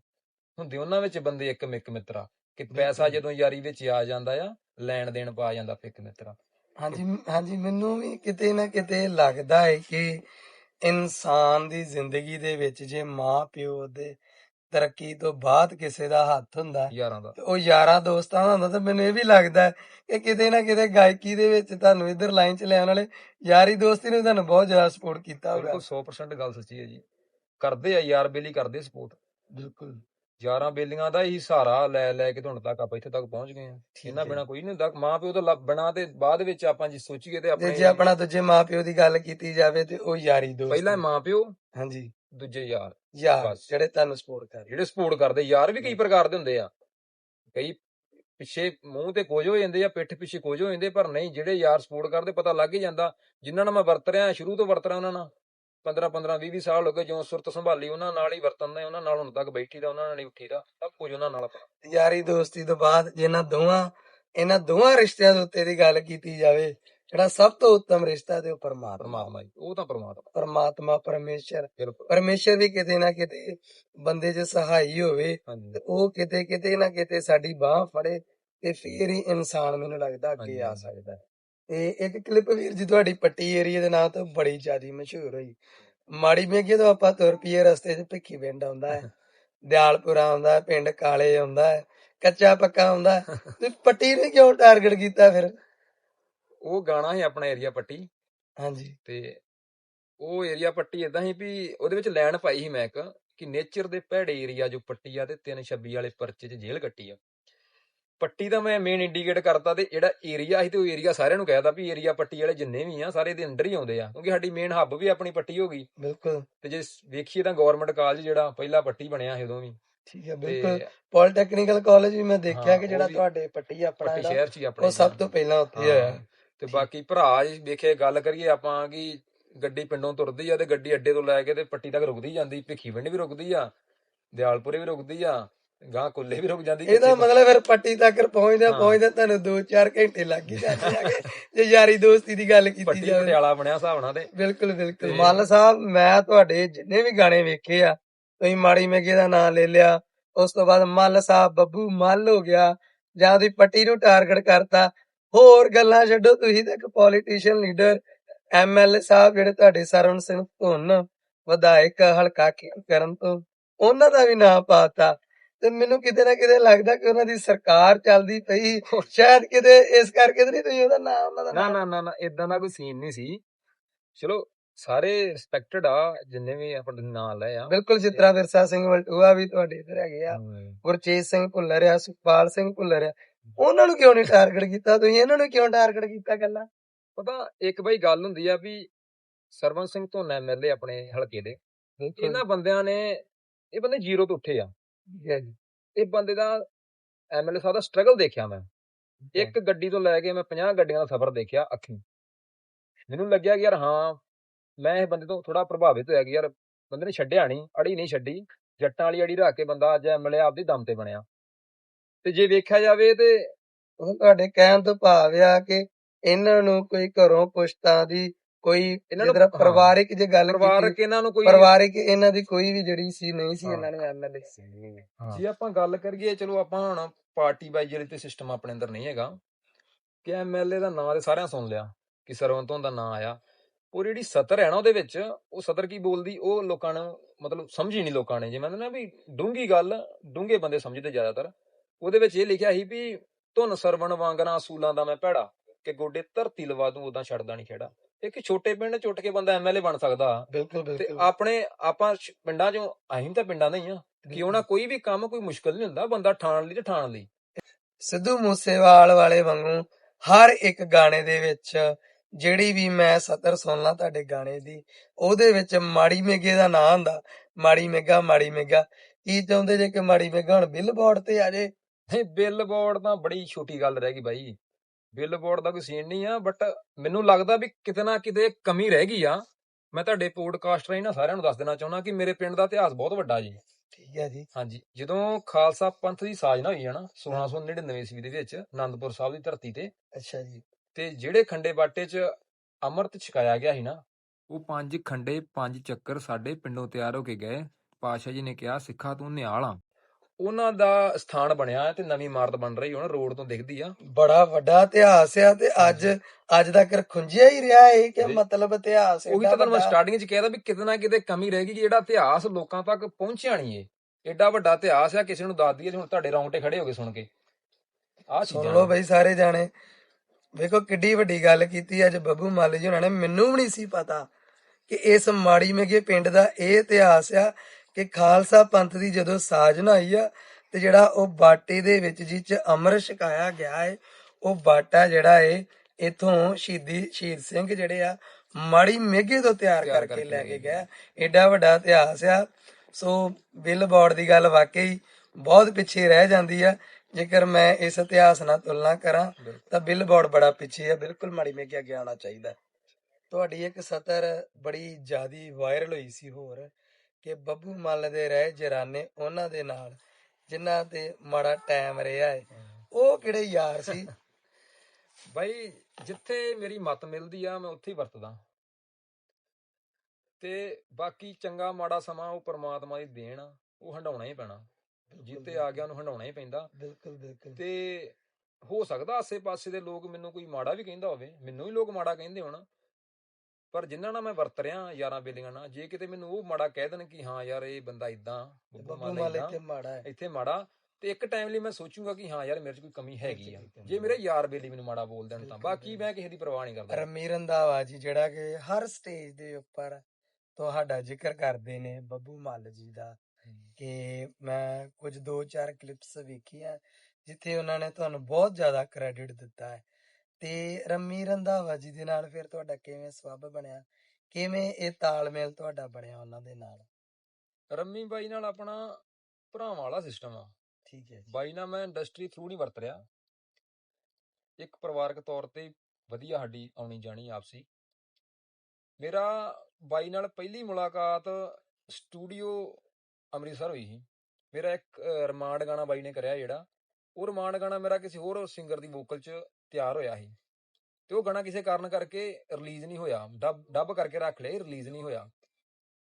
ਹੁੰਦੀ ਉਹਨਾਂ ਵਿੱਚ ਬੰਦੇ ਇੱਕ ਮਿੱਕ ਮਿੱਤਰਾ ਕਿ ਪੈਸਾ। ਜਦੋਂ ਯਾਰੀ ਵਿੱਚ ਆ ਜਾਂਦਾ ਆ ਲੈਣ ਦੇਣ ਪਾ ਜਾਂਦਾ ਫਿੱਕ ਮਿੱਤਰਾ ਹਾਂਜੀ ਹਾਂਜੀ ਮੈਨੂੰ ਵੀ ਕਿਤੇ ਨਾ ਕਿਤੇ ਲੱਗਦਾ ਹੈ ਕਿ ਇਨਸਾਨ ਦੀ ਜ਼ਿੰਦਗੀ ਦੇ ਵਿੱਚ ਜੇ ਮਾਂ ਪਿਓ ਦੇ ਤਰੱਕੀ ਤੋਂ ਬਾਅਦ ਕਿਸੇ ਦਾ ਹੱਥ ਹੁੰਦਾ ਯਾਰਾਂ ਦਾ। ਤੇ ਉਹ ਯਾਰਾਂ ਦੋਸਤਾਂ ਦਾ ਹੁੰਦਾ ਤਾਂ ਮੈਨੂੰ ਇਹ ਵੀ ਲੱਗਦਾ ਕਿ ਕਿਤੇ ਨਾ ਕਿਤੇ ਗਾਇਕੀ ਦੇ ਵਿੱਚ ਤੁਹਾਨੂੰ ਇਧਰ ਲਾਈਨ 'ਚ ਲਿਆਉਣ ਵਾਲੇ ਯਾਰੀ ਦੋਸਤੀ ਨੇ ਤੁਹਾਨੂੰ ਬਹੁਤ ਜ਼ਿਆਦਾ ਸਪੋਰਟ ਕੀਤਾ ਹੋਗਾ ਬਿਲਕੁਲ 100% ਗੱਲ ਸੱਚੀ ਹੈ ਜੀ। ਕਰਦੇ ਆ ਯਾਰ ਬੇਲੀ ਕਰਦੇ ਸਪੋਰਟ ਬਿਲਕੁਲ। ਯਾਰਾਂ ਬੇਲੀਆਂ ਦਾ ਹੀ ਸਹਾਰਾ ਲੈ ਲੈ ਕੇ ਹੁਣ ਤੱਕ ਆਪਾਂ ਇੱਥੇ ਤੱਕ ਪਹੁੰਚ ਗਏ ਆ ਇਹਨਾਂ। ਬਿਨਾ ਕੋਈ ਨਹੀਂ ਹੁੰਦਾ। ਮਾਂ ਪਿਓ ਤੋਂ ਲੱਭ- ਬਿਨਾਂ ਤੇ ਬਾਅਦ ਵਿੱਚ ਆਪਾਂ ਜੇ ਸੋਚੀਏ ਤੇ ਆਪਣੇ ਜੇ ਆਪਣਾ ਦੂਜੇ ਮਾਂ ਪਿਓ ਦੀ ਗੱਲ ਕੀਤੀ ਜਾਵੇ ਤੇ ਉਹ ਯਾਰੀ ਦੋਸਤ ਪਹਿਲਾਂ ਮਾਂ ਪਿਓ ਹਾਂਜੀ। ਦੂਜੇ ਯਾਰ। ਯਾਰ। ਜਿਹੜੇ ਤੁਹਾਨੂੰ ਸਪੋਰਟ ਕਰ ਜਿਹੜੇ ਸਪੋਰਟ ਕਰਦੇ ਯਾਰ ਵੀ ਕਈ ਪ੍ਰਕਾਰ ਦੇ ਹੁੰਦੇ ਆ। ਕਈ ਪਿੱਛੇ ਮੂੰਹ ਤੇ ਕੁਝ ਹੋ ਜਾਂਦੇ ਆ ਪਿੱਠ ਪਿੱਛੇ ਕੁਝ ਹੋ ਜਾਂਦੇ ਪਰ ਨਹੀਂ ਜਿਹੜੇ ਯਾਰ ਸਪੋਰਟ ਕਰਦੇ ਪਤਾ ਲੱਗ ਹੀ ਜਾਂਦਾ। ਜਿਨ੍ਹਾਂ ਨਾਲ ਮੈਂ ਵਰਤ ਰਿਹਾ ਸ਼ੁਰੂ ਤੋਂ ਵਰਤ ਰਿਹਾ ਉਹਨਾਂ ਨਾਲ। 15 15 20 20 ਸਾਲ ਹੋ ਗਏ ਜਿਉਂ ਸੁਰਤ ਸੰਭਾਲੀ ਉਹਨਾਂ ਨਾਲ ਹੀ ਵਰਤਨ ਉਹਨਾਂ ਨਾਲ ਹੁਣ ਤੱਕ ਬੈਠੀ ਦਾ ਉਹਨਾਂ ਨਾਲ ਹੀ ਉੱਠੀ ਦਾ ਸਭ ਕੁਝ ਉਹਨਾਂ ਨਾਲ ਆਪਣਾ। ਯਾਰੀ ਦੋਸਤੀ ਤੋਂ ਬਾਅਦ ਜੇ ਇਹਨਾਂ ਦੋਵਾਂ ਇਹਨਾਂ ਦੋਵਾਂ ਰਿਸ਼ਤਿਆਂ ਦੇ ਉੱਤੇ ਦੀ ਗੱਲ ਕੀਤੀ ਜਾਵੇ ਜਿਹੜਾ ਸਭ ਤੋਂ ਉੱਤਮ ਰਿਸ਼ਤਾ ਤੇ ਉਹ ਪਰਮਾਤਮਾ। ਜੀ ਉਹ ਤਾਂ ਪਰਮਾਤਮਾ। ਪਰਮਾਤਮਾ ਪਰਮੇਸ਼ਰ। ਬਿਲਕੁਲ। ਪਰਮੇਸ਼ਰ ਵੀ ਕਿਤੇ ਨਾ ਕਿਤੇ ਬੰਦੇ 'ਚ ਸਹਾਈ ਹੋਵੇ ਉਹ ਕਿਤੇ ਕਿਤੇ ਨਾ ਕਿਤੇ ਸਾਡੀ ਬਾਹ ਫੜੇ ਤੇ ਫੇਰ ਹੀ ਇਨਸਾਨ ਮੈਨੂੰ ਲੱਗਦਾ ਅੱਗੇ ਆ। ਸਕਦਾ। ਹੈ। ਤੇ ਇੱਕ ਕਲਿੱਪ ਵੀਰ ਜੀ ਤੁਹਾਡੀ ਪੱਟੀ ਏਰੀਆ ਦੇ ਨਾਂ ਤੋਂ ਬੜੀ ਜ਼ਿਆਦੀ ਮਸ਼ਹੂਰ ਹੋਈ। ਮਾੜੀ ਮੇਗੇ ਤੋਂ ਆਪਾਂ ਤੁਰ ਪਈਏ ਰਸਤੇ 'ਚ ਭਿੱਖੀ ਪਿੰਡ ਆਉਂਦਾ ਹੈ ਦਿਆਲਪੁਰਾ ਆਉਂਦਾ ਹੈ, ਪਿੰਡ ਕਾਲੇ ਆਉਂਦਾ ਹੈ ਕੱਚਾ ਪੱਕਾ ਆਉਂਦਾ ਹੈ। ਤੇ ਪੱਟੀ ਨੂੰ ਕਿਉਂ ਟਾਰਗੇਟ ਕੀਤਾ ਫਿਰ? ਉਹ ਗਾਣਾ ਹੈ ਆਪਣਾ ਏਰੀਆ ਪੱਟੀ। ਹਾਂਜੀ। ਤੇ ਉਹ ਏਰੀਆ ਪੱਟੀ ਇਦਾਂ ਸੀ ਵੀ ਉਹਦੇ ਵਿੱਚ ਲਾਈਨ ਪਾਈ ਸੀ ਮੈਂ ਇੱਕ ਕਿ ਨੇਚਰ ਦੇ ਭੈੜੇ ਏਰੀਆ ਜੋ ਪੱਟੀ ਆ ਤੇ 326 ਵਾਲੇ ਪਰਚੇ 'ਚ ਜੇਲ੍ਹ ਕੱਟੀ ਆ। ਪੱਟੀ ਦਾ ਮੈਂ ਮੇਨ ਇੰਡੀਕੇਟ ਕਰਤਾ ਤੇ ਜਿਹੜਾ ਏਰੀਆ ਸੀ ਤੇ ਉਹ ਏਰੀਆ ਸਾਰਿਆਂ ਨੂੰ ਕਹਿਦਾ ਵੀ ਏਰੀਆ ਪੱਟੀ ਵਾਲੇ ਜਿੰਨੇ ਵੀ ਆ ਸਾਰੇ ਦੇ ਅੰਡਰ ਹੀ ਆਉਂਦੇ ਆ ਕਿਉਂਕਿ ਸਾਡੀ ਮੇਨ ਹੱਬ ਵੀ ਆਪਣੀ ਪੱਟੀ ਹੋ ਗਈ। ਬਿਲਕੁਲ। ਤੇ ਜੇ ਵੇਖੀਏ ਤਾਂ ਗਵਰਨਮੈਂਟ ਕਾਲਜ ਜਿਹੜਾ ਪਹਿਲਾ ਪੱਟੀ ਬਣਿਆ ਸੀ ਉਦੋਂ ਵੀ। ਠੀਕ ਹੈ ਬਿਲਕੁਲ। ਪੋਲੀਟੈਕਨੀਕਲ ਕਾਲਜ ਵੀ ਮੈਂ ਦੇਖਿਆ ਕਿ ਜਿਹੜਾ ਤੁਹਾਡੇ ਪੱਟੀ ਆਪਣਾ ਜਿਹੜਾ, ਸ਼ਹਿਰ 'ਚ ਹੀ ਆਪਣੇ ਉਹ ਸਭ ਤੋਂ ਪਹਿਲਾਂ ਉੱਥੇ ਹਾਂ। ਹੋਇਆ। ਤੇ ਬਾਕੀ ਭਰਾ ਜੀ ਵੇਖੇ ਗੱਲ ਕਰੀਏ ਆਪਾਂ ਕਿ ਗੱਡੀ ਪਿੰਡੋਂ ਤੁਰਦੀ ਆ ਤੇ ਗੱਡੀ ਅੱਡੇ ਤੋਂ ਲੈ ਕੇ ਤੇ ਪੱਟੀ ਤੱਕ ਰੁਕਦੀ ਜਾਂਦੀ ਭਿੱਖੀ ਪਿੰਡ ਵੀ ਰੁਕਦੀ ਆ ਦਿਆਲਪੁਰੇ ਵੀ ਰੁਕਦੀ ਆ ਗਾਂ ਕੁੱਲੇ ਵੀ ਰੁਕ ਜਾਂਦੀ ਇਹਦਾ ਮਤਲਬ ਫਿਰ ਪੱਟੀ ਤੱਕ ਪਹੁੰਚਦੇ। ਪਹੁੰਚਦੇ ਤੁਹਾਨੂੰ 2-4 ਘੰਟੇ ਲੱਗ ਹੀ ਜਾਂਦੇ ਜੇ ਯਾਰੀ ਦੋਸਤੀ ਦੀ ਗੱਲ ਕੀਤੀ ਪੱਟੀ ਜਾਵੇ। ਪਟਿਆਲਾ ਬਣਿਆ ਹਿਸਾਬ ਨਾਲ ਤੇ। ਬਿਲਕੁਲ ਬਿਲਕੁਲ। ਮੱਲ ਸਾਹਿਬ ਮੈਂ ਤੁਹਾਡੇ ਜਿੰਨੇ ਵੀ ਗਾਣੇ ਵੇਖੇ ਆ ਤੁਸੀਂ ਮਾੜੀ ਮੇਗੇ ਦਾ ਨਾਮ ਲੈ ਲਿਆ ਉਸ ਤੋਂ ਬਾਅਦ ਮੱਲ ਸਾਹਿਬ ਬੱਬੂ ਮੱਲ ਹੋ ਗਿਆ ਜਾਂ ਉਹਦੀ ਪੱਟੀ ਨੂੰ ਟਾਰਗੇਟ ਕਰਤਾ ਹੋਰ ਗੱਲਾਂ ਛੱਡੋ ਤੁਸੀਂ ਤਾਂ ਇੱਕ ਪੋਲੀਟੀਸ਼ੀਅਨ ਲੀਡਰ ਐਮਐਲਏ ਸਾਹਿਬ ਜਿਹੜੇ ਤੁਹਾਡੇ ਸਰਵਨ ਸਿੰਘ ਧੁੰਨ ਵਿਧਾਇਕ ਹਲਕਾ ਕਰਨ ਤੋਂ ਉਹਨਾਂ ਦਾ ਵੀ ਨਾਮ ਪਾਤਾ ਤੇ ਮੈਨੂੰ ਕਿਤੇ ਨਾ ਕਿਤੇ ਲੱਗਦਾ ਕਿ ਉਹਨਾਂ ਦੀ ਸਰਕਾਰ ਚੱਲਦੀ ਪਈ ਸ਼ਾਇਦ ਕਿਤੇ ਇਸ ਕਰਕੇ ਤੇ ਨਹੀਂ ਤੁਸੀਂ ਉਹਦਾ ਨਾਮ ਉਹਨਾਂ ਦਾ ਨਾ ਨਾ ਨਾ ਨਾ ਇਦਾਂ ਦਾ ਕੋਈ ਸੀਨ ਨਹੀਂ ਸੀ। ਚਲੋ ਸਾਰੇ ਰਿਸਪੈਕਟਡ ਆ ਜਿੰਨੇ ਵੀ ਆਪਣੇ ਨਾਲ ਆ। ਬਿਲਕੁਲ ਜਿਸ ਤਰ੍ਹਾਂ ਵਿਰਸਾ ਸਿੰਘ ਵਲਟੂਆ ਵੀ ਤੁਹਾਡੇ ਇੱਧਰ ਹੈਗੇ ਆ। ਗੁਰਚੇਤ ਸਿੰਘ ਭੁੱਲਰ ਆ ਸੁਖਪਾਲ ਸਿੰਘ ਭੁੱਲਰ ਆ। ਉਹਨਾਂ ਨੂੰ ਕਿਉਂ ਨਹੀਂ ਟਾਰਗੇਟ ਕੀਤਾ ਤੁਸੀਂ? ਇਹਨਾਂ ਨੂੰ ਕਿਉਂ ਟਾਰਗੇਟ ਕੀਤਾ ਗੱਲਾਂ ਪਤਾ ਇੱਕ ਬਈ ਗੱਲ ਹੁੰਦੀ ਆ ਵੀ ਸਰਵਨ ਸਿੰਘ ਧੋਨਾ ਐਮਐਲਏ ਆਪਣੇ ਹਲਕੇ ਦੇ। ਇਹਨਾਂ ਬੰਦਿਆਂ ਨੇ ਇਹ ਬੰਦੇ ਜ਼ੀਰੋ ਤੋਂ ਉੱਠੇ ਆ। ਠੀਕ ਹੈ ਜੀ। ਇਹ ਬੰਦੇ ਦਾ ਐਮਐਲਏ ਸਾਹਿਬ ਦਾ ਸਟਰਗਲ ਦੇਖਿਆ ਮੈਂ। ਇੱਕ ਗੱਡੀ ਤੋਂ ਲੈ ਕੇ ਮੈਂ 50 ਗੱਡੀਆਂ ਦਾ ਸਫ਼ਰ ਦੇਖਿਆ ਅੱਖੀਂ। ਮੈਨੂੰ ਲੱਗਿਆ ਕਿ ਯਾਰ ਹਾਂ ਮੈਂ ਇਹ ਬੰਦੇ ਤੋਂ ਥੋੜਾ ਪ੍ਰਭਾਵਿਤ ਹੋਇਆ ਕਿ ਯਾਰ ਬੰਦੇ ਨੇ ਛੱਡਿਆ ਨਹੀਂ ਅੜੀ ਨਹੀਂ ਛੱਡੀ। ਜੱਟਾਂ ਵਾਲੀ ਅੜੀ ਰੱਖ ਕੇ ਬੰਦਾ ਅੱਜ ਐਮਐਲਏ ਆਪਦੀ ਦਮ ਤੇ ਬਣਿਆ। ਤੇ ਜੇ ਵੇਖਿਆ ਜਾਵੇ ਤੇ ਤੁਹਾਡੇ ਕਹਿਣ ਤੋਂ ਭਾਵ ਆ ਕਿ ਇਹਨਾਂ ਨੂੰ ਕੋਈ ਘਰੋਂ ਪੁਸ਼ਤਾਂ ਦੀ ਕੋਈ ਇਹਨਾਂ ਨੂੰ- ਹਾਂ। ਪਰਿਵਾਰਿਕ ਜੇ ਗੱਲ ਕੀਤੀ ਪਰਿਵਾਰਕ ਇਹਨਾਂ ਨੂੰ ਕੋਈ ਪਰਿਵਾਰਿਕ ਇਹਨਾਂ ਦੀ ਕੋਈ ਵੀ ਜਿਹੜੀ ਸੀ ਨਹੀਂ ਸੀ ਹਾਂ। ਇਹਨਾਂ ਨੇ ਐਮਐਲਏ ਜੇ ਆਪਾਂ ਗੱਲ ਕਰੀਏ ਚਲੋ ਆਪਾਂ ਹੁਣ ਪਾਰਟੀ ਬਾਈ ਜਿਹੜੇ ਤੇ ਸਿਸਟਮ ਆਪਣੇ ਅੰਦਰ ਨਹੀਂ ਹੈਗਾ ਕਿ ਐਮਐਲਏ ਦਾ ਨਾਂ ਤੇ ਸਾਰਿਆਂ ਸੁਣ ਲਿਆ ਕਿ ਸਰਵਨ ਤੋਂ ਦਾ ਨਾਂ ਆਇਆ। ਉਹ ਜਿਹੜੀ ਸਤਰ ਹੈ ਨਾ ਉਹਦੇ ਵਿੱਚ ਉਹ ਸਤਰ ਕੀ ਬੋਲਦੀ? ਉਹ ਲੋਕਾਂ ਨੂੰ ਮਤਲਬ ਸਮਝੀ ਨਹੀਂ ਲੋਕਾਂ ਨੇ। ਜਿਵੇਂ ਨਾ ਵੀ ਡੂੰਗੀ ਗੱਲ ਡੂੰਗੇ ਬੰਦੇ ਸਮਝਦੇ ਜ਼ਿਆਦਾਤਰ। ਉਹਦੇ ਵਿੱਚ ਇਹ ਲਿਖਿਆ ਸੀ ਵੀ ਧੁਨ ਸਰਵਣ ਵਾਂਗਣਾ ਅਸੂਲਾਂ ਦਾ ਮੈਂ ਭੈੜਾ ਕਿ ਗੋਡੇ ਧਰਤੀ ਲਵਾ ਦੂੰ ਉਦਾਂ ਛੱਡਦਾ ਨਹੀਂ ਖੇੜਾ। ਇੱਕ ਛੋਟੇ ਪਿੰਡ ਚ ਉੱਠ ਕੇ ਬੰਦਾ ਐਮਐਲਏ ਬਣ ਸਕਦਾ। ਬਿਲਕੁਲ ਤੇ ਬਿਲਕੁਲ। ਆਪਣੇ ਆਪਾਂ ਸ਼- ਪਿੰਡਾਂ ਚੋਂ ਅਸੀਂ ਤਾਂ ਪਿੰਡਾਂ ਦੇ ਹੀ ਆ ਕਿਉਂ ਨਾ ਕੋਈ ਵੀ ਕੰਮ ਕੋਈ ਮੁਸ਼ਕਲ ਨਹੀਂ ਹੁੰਦਾ ਬੰਦਾ ਠਾਣ ਲਈ ਤੇ ਠਾਣ ਲਈ। ਸਿੱਧੂ ਮੂਸੇਵਾਲ ਵਾਲੇ ਵਾਂਗੂ ਹਰ ਇੱਕ ਗਾਣੇ ਦੇ ਵਿੱਚ ਜਿਹੜੀ ਵੀ ਮੈਂ ਸਤਰ ਸੁਣ ਲਾਂ ਤੁਹਾਡੇ ਗਾਣੇ ਦੀ ਉਹਦੇ ਵਿੱਚ ਮਾੜੀ ਮੇਗੇ ਦਾ ਨਾਂ ਹੁੰਦਾ ਮਾੜੀ ਮੇਗਾ ਮਾੜੀ ਮੇਗਾ। ਕੀ ਚਾਹੁੰਦੇ ਜੇ ਕਿ ਮਾੜੀ ਮੇਗਾ ਹੁਣ ਬਿਲਬੋਰਡ ਤੇ ਆ ਜੇ? ਨਹੀਂ ਬਿੱਲ ਬੋਰਡ ਤਾਂ ਬੜੀ ਛੋਟੀ ਗੱਲ ਰਹਿ ਗਈ ਬਾਈ। ਬਿੱਲ ਬੋਰਡ ਦਾ ਕੋਈ ਸੀਨ ਨਹੀਂ ਆ ਬਟ ਮੈਨੂੰ ਲੱਗਦਾ ਵੀ ਕਿਤੇ ਨਾ ਕਿਤੇ ਕਮੀ ਰਹਿ ਗਈ ਆ। ਮੈਂ ਤੁਹਾਡੇ ਪੋਡਕਾਸਟ ਰਾਹੀਂ ਨਾ ਸਾਰਿਆਂ ਨੂੰ ਦੱਸ ਦੇਣਾ ਚਾਹੁੰਦਾ ਕਿ ਮੇਰੇ ਪਿੰਡ ਦਾ ਇਤਿਹਾਸ ਬਹੁਤ ਵੱਡਾ ਜੀ। ਠੀਕ ਹੈ ਜੀ। ਹਾਂਜੀ ਜਦੋਂ ਖਾਲਸਾ ਪੰਥ ਦੀ ਸਾਜਨਾ ਹੋਈ ਹੈ। ਨਾ 1699 ਈਸਵੀ ਦੇ ਵਿੱਚ ਆਨੰਦਪੁਰ ਸਾਹਿਬ ਦੀ ਧਰਤੀ ਤੇ ਅੱਛਾ ਜੀ। ਤੇ ਜਿਹੜੇ ਖੰਡੇ ਬਾਟੇ 'ਚ ਅੰਮ੍ਰਿਤ ਛਕਾਇਆ ਗਿਆ ਸੀ ਨਾ ਉਹ ਪੰਜ ਖੰਡੇ ਪੰਜ ਚੱਕਰ ਸਾਡੇ ਪਿੰਡੋਂ ਤਿਆਰ ਹੋ ਕੇ ਗਏ। ਪਾਸ਼ਾ ਜੀ ਨੇ ਕਿਹਾ ਸਿੱਖਾ ਤੂੰ ਨਿਹਾਲ ਆ। ਉਹਨਾਂ ਦਾ ਸਥਾਨ ਬਣਿਆ ਤੇ ਨਵੀਂ ਇਮਾਰਤ ਬਣ ਰਹੀ ਹੁਣ ਰੋਡ ਤੋਂ ਦਿਖਦੀ ਆ। ਬੜਾ ਵੱਡਾ ਇਤਿਹਾਸ ਆ ਤੇ ਅੱਜ ਅੱਜ ਤੱਕ ਖੁੰਝਿਆ ਹੀ ਰਿਹਾ ਇਹ ਕਿ। ਮਤਲਬ ਇਤਿਹਾਸ ਉਹੀ ਤਾਂ ਮੈਂ। ਸਟਾਰਟਿੰਗ 'ਚ ਕਹਿਦਾ ਵੀ ਕਿਤੇ ਨਾ ਕਿਤੇ ਕਮੀ ਰਹਿ ਗਈ ਕਿ ਜਿਹੜਾ ਇਤਿਹਾਸ ਲੋਕਾਂ ਤੱਕ ਪਹੁੰਚਿਆ ਨਹੀਂ ਏ ਏਡਾ ਵੱਡਾ ਇਤਿਹਾਸ ਆ ਕਿਸੇ ਨੂੰ ਦੱਸ ਦਈਏ ਹੁਣ ਤੁਹਾਡੇ ਰੌਂਗਟੇ ਖੜੇ ਹੋ ਗਏ ਸੁਣ ਕੇ। ਆਹ ਸੁਣ ਲਓ ਬਈ ਸਾਰੇ ਜਾਣੇ। ਵੇਖੋ ਕਿੱਡੀ ਵੱਡੀ ਗੱਲ ਕੀਤੀ ਅੱਜ ਬੱਬੂ ਮਾਲੀ ਜੀ ਉਹਨਾਂ ਨੇ। ਮੈਨੂੰ ਵੀ ਨਹੀਂ ਸੀ ਪਤਾ ਕਿ ਇਸ ਮਾੜੀ ਮੇਗੇ ਪਿੰਡ ਦਾ ਇਹ ਇਤਿਹਾਸ ਆ ਕਿ ਖਾਲਸਾ ਪੰਥ ਦੀ ਜਦੋਂ ਸਾਜਨਾ ਹੋਈ ਆ ਤੇ ਜਿਹੜਾ ਉਹ ਬਾਟੇ ਦੇ ਵਿੱਚ ਜਿਹ ਚ ਅੰਮ੍ਰਿਤ ਛਕਾਇਆ ਗਿਆ ਹੈ ਉਹ ਬਾਟਾ ਜਿਹੜਾ ਏ ਇਥੋਂ ਸ਼ਹੀਦੀ ਸ਼ਹੀਦ ਸਿੰਘ ਜਿਹੜੇ ਆ ਮਾੜੀ ਮੇਗੇ ਤੋਂ ਤਿਆਰ ਕਰਕੇ ਲੈ ਕੇ। ਗਿਆ। ਏਡਾ ਵੱਡਾ ਇਤਿਹਾਸ ਆ। ਸੋ ਬਿੱਲ ਬੋਰਡ ਦੀ ਗੱਲ ਵਾਕਈ ਬਹੁਤ ਪਿੱਛੇ ਰਹਿ ਜਾਂਦੀ ਆ। ਜੇਕਰ ਮੈਂ ਇਸ ਇਤਿਹਾਸ ਨਾਲ ਤੁਲਨਾ ਕਰਾਂ ਤਾਂ ਬਿੱਲ ਬੋਰਡ ਬੜਾ ਪਿੱਛੇ ਆ। ਬਿਲਕੁਲ ਮਾੜੀ ਮੇਗੇ ਅੱਗੇ ਆਉਣਾ ਚਾਹੀਦਾ। ਤੁਹਾਡੀ ਇੱਕ ਸਤਰ ਬੜੀ ਜਿਆਦੀ ਵਾਇਰਲ ਹੋਈ ਸੀ ਹੋਰ। ਕਿ ਬੱਬੂ ਮੱਲ ਦੇ ਰਹਿ ਜਰਾਨੇ ਉਹਨਾਂ ਦੇ ਨਾਲ ਜਿਨ੍ਹਾਂ ਤੇ ਮਾੜਾ ਟਾਈਮ ਰਿਹਾ ਹੈ ਉਹ ਕਿਹੜੇ ਯਾਰ ਸੀ? ਬਾਈ ਜਿੱਥੇ ਮੇਰੀ ਮਤ ਮਿਲਦੀ ਆ ਮੈਂ ਉੱਥੇ ਹੀ ਵਰਤਦਾ। ਤੇ ਬਾਕੀ ਚੰਗਾ ਮਾੜਾ ਸਮਾਂ ਉਹ ਪ੍ਰਮਾਤਮਾ ਦੀ ਦੇਣ ਆ ਉਹ ਹੰਡਾਉਣਾ ਹੀ ਪੈਣਾ। ਜਿੱਤੇ ਆ ਗਿਆ ਉਹਨੂੰ ਹੰਡਾਉਣਾ ਹੀ ਪੈਂਦਾ। ਬਿਲਕੁਲ ਬਿਲਕੁਲ। ਤੇ ਹੋ ਸਕਦਾ ਆਸੇ-ਪਾਸੇ ਦੇ ਲੋਕ ਮੈਨੂੰ ਕੋਈ ਮਾੜਾ ਵੀ ਕਹਿੰਦਾ ਹੋਵੇ ਮੈਨੂੰ ਹੀ ਲੋਕ ਮਾੜਾ ਕਹਿੰਦੇ ਹੋਣ। ਪਰ ਜਿਨ੍ਹਾਂ ਨਾਲ ਮੈਂ ਵਰਤ ਰਿਹਾ ਯਾਰਾਂ ਬੇਲੀਆਂ ਨਾਲ ਜੇ ਕਿਤੇ ਮੈਨੂੰ ਉਹ ਮਾੜਾ ਕਹਿ ਦੇਣ ਕਿ ਹਾਂ ਯਾਰ ਇਹ ਬੰਦਾ ਇਦਾਂ ਬੱਬੂ ਮੱਲ ਇੱਥੇ ਮਾੜਾ ਹੈ। ਇੱਥੇ ਮਾੜਾ ਤੇ ਇੱਕ ਟਾਈਮ ਲਈ ਮੈਂ ਸੋਚੂਗਾ ਕਿ ਹਾਂ ਯਾਰ ਮੇਰੇ 'ਚ ਕੋਈ ਕਮੀ ਹੈਗੀ ਆ। ਜੇ ਮੇਰੇ ਯਾਰ ਬੇਲੀ ਮੈਨੂੰ ਮਾੜਾ ਬੋਲ ਦੇਣ ਤਾਂ ਬਾਕੀ ਮੈਂ ਕਿਸੇ ਦੀ ਪਰਵਾਹ ਨਹੀਂ ਕਰਦਾ। ਰਮੀ ਰੰਧਾਵਾ ਜੀ ਜਿਹੜਾ ਕਿ ਹਰ ਸਟੇਜ ਦੇ ਉੱਪਰ ਤੁਹਾਡਾ ਜ਼ਿਕਰ ਕਰਦੇ ਨੇ ਬੱਬੂ ਮੱਲ ਜੀ ਦਾ ਕਿ ਮੈਂ ਕੁਝ ਦੋ ਚਾਰ ਕਲਿੱਪਸ ਵੇਖੀਆਂ ਜਿੱਥੇ ਉਹਨਾਂ ਨੇ ਤੁਹਾਨੂੰ ਬਹੁਤ ਜ਼ਿਆਦਾ ਕ੍ਰੈਡਿਟ ਦਿੱਤਾ ਹੈ। ਤੇ ਰਮੀ ਰੰਧਾਵਾ ਜੀ ਦੇ ਨਾਲ ਫਿਰ ਤੁਹਾਡਾ ਕਿਵੇਂ ਸਬਬ ਬਣਿਆ? ਕਿਵੇਂ ਇਹ ਤਾਲਮੇਲ ਤੁਹਾਡਾ ਬਣਿਆ ਉਹਨਾਂ ਦੇ ਨਾਲ? ਰੰਮੀ ਬਾਈ ਨਾਲ ਆਪਣਾ ਭਰਾਵਾਂ ਵਾਲਾ ਸਿਸਟਮ ਆ। ਠੀਕ ਹੈ ਜੀ। ਬਾਈ ਨਾਲ ਮੈਂ ਇੰਡਸਟਰੀ ਥਰੂ ਨਹੀਂ ਵਰਤ ਰਿਹਾ। ਇੱਕ ਪਰਿਵਾਰਕ ਤੌਰ ਤੇ ਵਧੀਆ ਸਾਡੀ ਆਉਣੀ ਜਾਣੀ ਆਪਸੀ। ਮੇਰਾ ਬਾਈ ਨਾਲ ਪਹਿਲੀ ਮੁਲਾਕਾਤ ਸਟੂਡੀਓ ਅੰਮ੍ਰਿਤਸਰ ਹੋਈ ਸੀ। ਮੇਰਾ ਇੱਕ ਰਮਾਂਡ ਗਾਣਾ ਬਾਈ ਨੇ ਕਰਿਆ ਜਿਹੜਾ। ਉਹ ਰਮਾਂਡ ਗਾਣਾ ਮੇਰਾ ਕਿਸੇ ਹੋਰ ਸਿੰਗਰ ਦੀ ਵੋਕਲ 'ਚ ਤਿਆਰ ਹੋਇਆ ਸੀ। ਤੇ ਉਹ ਗਾਣਾ ਕਿਸੇ ਕਾਰਨ ਕਰਕੇ ਰਿਲੀਜ਼ ਨਹੀਂ ਹੋਇਆ। ਡੱਬ ਡੱਬ ਕਰਕੇ ਰੱਖ ਲਿਆ ਰਿਲੀਜ਼ ਨਹੀਂ ਹੋਇਆ।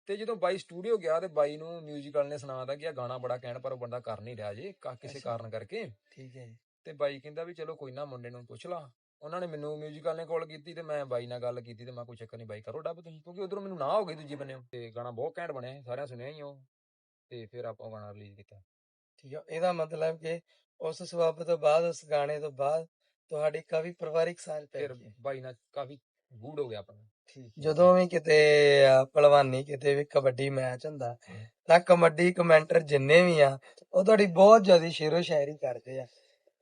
ਤੇ ਜਦੋਂ ਬਾਈ ਸਟੂਡੀਓ ਗਿਆ ਤੇ ਬਾਈ ਨੂੰ ਮਿਊਜ਼ੀਕ ਵਾਲੇ ਨੇ ਸੁਣਾਤਾ ਕਿ ਇਹ ਗਾਣਾ ਬੜਾ ਕਹਿਣ ਪਰ ਉਹ ਬੰਦਾ ਕਰ ਨਹੀਂ ਰਿਹਾ ਜੇ ਕਾ- ਕਿਸੇ। ਕਾਰਨ ਕਰਕੇ। ਠੀਕ ਹੈ। ਜੀ ਤੇ ਬਾਈ ਕਹਿੰਦਾ ਵੀ ਚਲੋ ਕੋਈ ਨਾ ਮੁੰਡੇ ਨੂੰ ਪੁੱਛ ਲਾ। ਉਹਨਾਂ ਨੇ ਮੈਨੂੰ ਮਿਊਜ਼ੀਕ ਵਾਲੇ ਨੇ ਕਾਲ ਕੀਤੀ ਤੇ ਮੈਂ ਬਾਈ ਨਾਲ ਗੱਲ ਕੀਤੀ ਤੇ ਮੈਂ ਕੋਈ ਚੱਕਰ ਨਹੀਂ ਬਾਈ ਕਰੋ ਡੱਬ ਤੁਸੀਂ ਕਿਉਂਕਿ ਉਧਰੋਂ ਮੈਨੂੰ ਨਾ ਹੋ ਗਈ ਦੂਜੇ ਬੰਨੇ। ਤੇ ਗਾਣਾ ਬਹੁਤ ਘੈਂਟ ਬਣਿਆ ਸਾਰਿਆਂ ਸੁਣਿਆ ਹੀ ਉਹ। ਤੇ ਫਿਰ ਆਪਾਂ ਗਾਣਾ ਰਿਲੀਜ਼ ਕੀਤਾ। ਠੀਕ ਆ ਇਹਦਾ ਮਤਲਬ ਕਿ ਉਸ ਸਬੱਬ ਤੋਂ ਬਾਅਦ ਉਸ ਗਾਣੇ ਤੋਂ ਬਾਅਦ ਤੁਹਾਡੀ ਕਾਫੀ ਪਰਿਵਾਰਿਕ ਸਾਂਝ ਪੈ ਫਿਰ ਗਈ ਹੈ। ਬਾਈ ਨਾਲ ਕਾਫੀ ਗੂੜ ਹੋ ਗਿਆ ਆਪਣਾ। ਜਦੋਂ ਵੀ ਕਿਤੇ ਅਹ, ਭਲਵਾਨੀ ਕਿਤੇ ਵੀ ਕਬੱਡੀ ਮੈਚ ਹੁੰਦਾ ਤਾਂ ਕਬੱਡੀ ਕਮੈਂਟਰ ਜਿੰਨੇ ਵੀ ਆ ਉਹ ਤੁਹਾਡੀ ਬਹੁਤ ਜ਼ਿਆਦਾ ਸ਼ੇਰੋ ਸ਼ਾਇਰੀ ਕਰਦੇ ਆ।